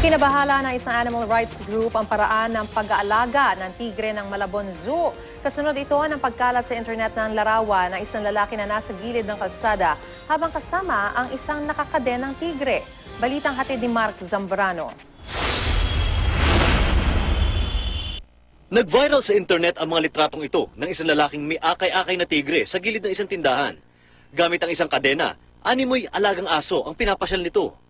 Ikinabahala ng isang animal rights group ang paraan ng pag-aalaga ng tigre ng Malabon Zoo. Kasunod ito ng pagkalat sa internet ng larawan ng isang lalaki na nasa gilid ng kalsada habang kasama ang isang nakakadenang tigre. Balitang hatid ni Mark Zambrano. Nag-viral sa internet ang mga litratong ito ng isang lalaking may akay-akay na tigre sa gilid ng isang tindahan. Gamit ang isang kadena, animoy alagang aso ang pinapasyal nito.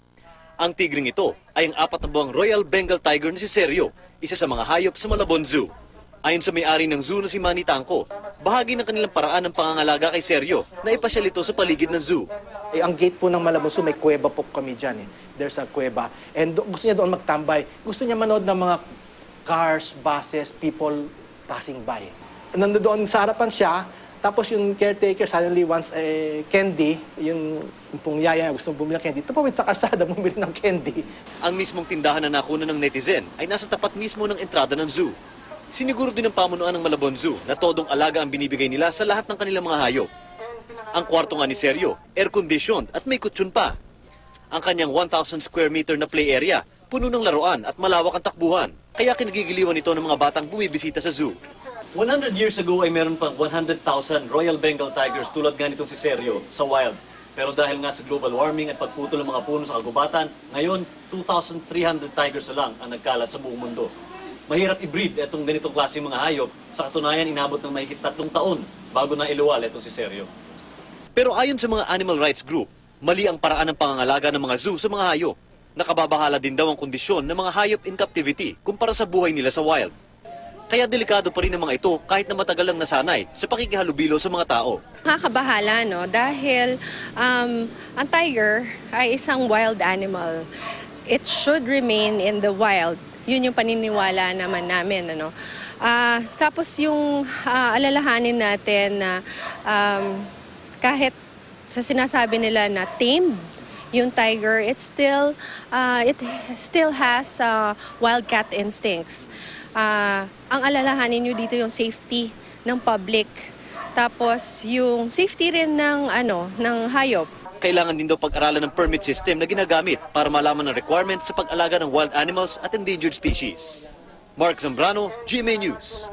Ang tigring ito ay ang apat na buwang Royal Bengal Tiger na si Sergio, isa sa mga hayop sa Malabon Zoo. Ayon sa may-ari ng zoo na si Manny Tangko, bahagi ng kanilang paraan ng pangangalaga kay Sergio na ipasyal ito sa paligid ng zoo. Eh, ang gate po ng Malabon Zoo, may kuweba po kami dyan. Eh. There's a kuweba. And gusto niya doon magtambay. Gusto niya manood ng mga cars, buses, people passing by. Nandoon sa harapan siya, tapos yung caretaker suddenly wants a candy, yung, pong yaya gusto bumili ng candy. Tapos sa kalsada, bumili ng candy. Ang mismong tindahan na nakuna ng netizen ay nasa tapat mismo ng entrada ng zoo. Siniguro din ng pamunuan ng Malabon Zoo na todong alaga ang binibigay nila sa lahat ng kanilang mga hayop. Ang kwarto nga ni Sergio, air-conditioned at may kutsyon pa. Ang kanyang 1,000 square meter na play area, puno ng laruan at malawak ang takbuhan. Kaya kinagigiliwan ito ng mga batang bumibisita sa zoo. 100 years ago ay meron pang 100,000 Royal Bengal Tigers tulad nga nitong si Sergio sa wild. Pero dahil nga sa global warming at pagputol ng mga puno sa kagubatan, ngayon 2,300 tigers na lang ang nagkalat sa buong mundo. Mahirap i-breed itong ganitong klase mga hayop. Sa katunayan, inabot ng mahigit tatlong taon bago na iluwal itong si Sergio. Pero ayon sa mga animal rights group, mali ang paraan ng pangangalaga ng mga zoo sa mga hayop. Nakababahala din daw ang kondisyon ng mga hayop in captivity kumpara sa buhay nila sa wild. Kaya delikado pa rin ang mga ito kahit na matagal lang nasanay sa pakikihalubilo sa mga tao. Nakakabahala, no? Dahil um, ang tiger ay isang wild animal. It should remain in the wild. Yun yung paniniwala naman namin, ano? Ah, tapos yung ah, alalahanin natin na um, kahit sa sinasabi nila na tamed yung tiger, it still uh, it still has uh, wildcat instincts. Ah, ang alalahanin nyo dito yung safety ng public. Tapos yung safety rin ng ano ng hayop. Kailangan din daw pag-aralan ng permit system na ginagamit para malaman ng requirements sa pag-alaga ng wild animals at endangered species. Mark Zambrano, GMA News.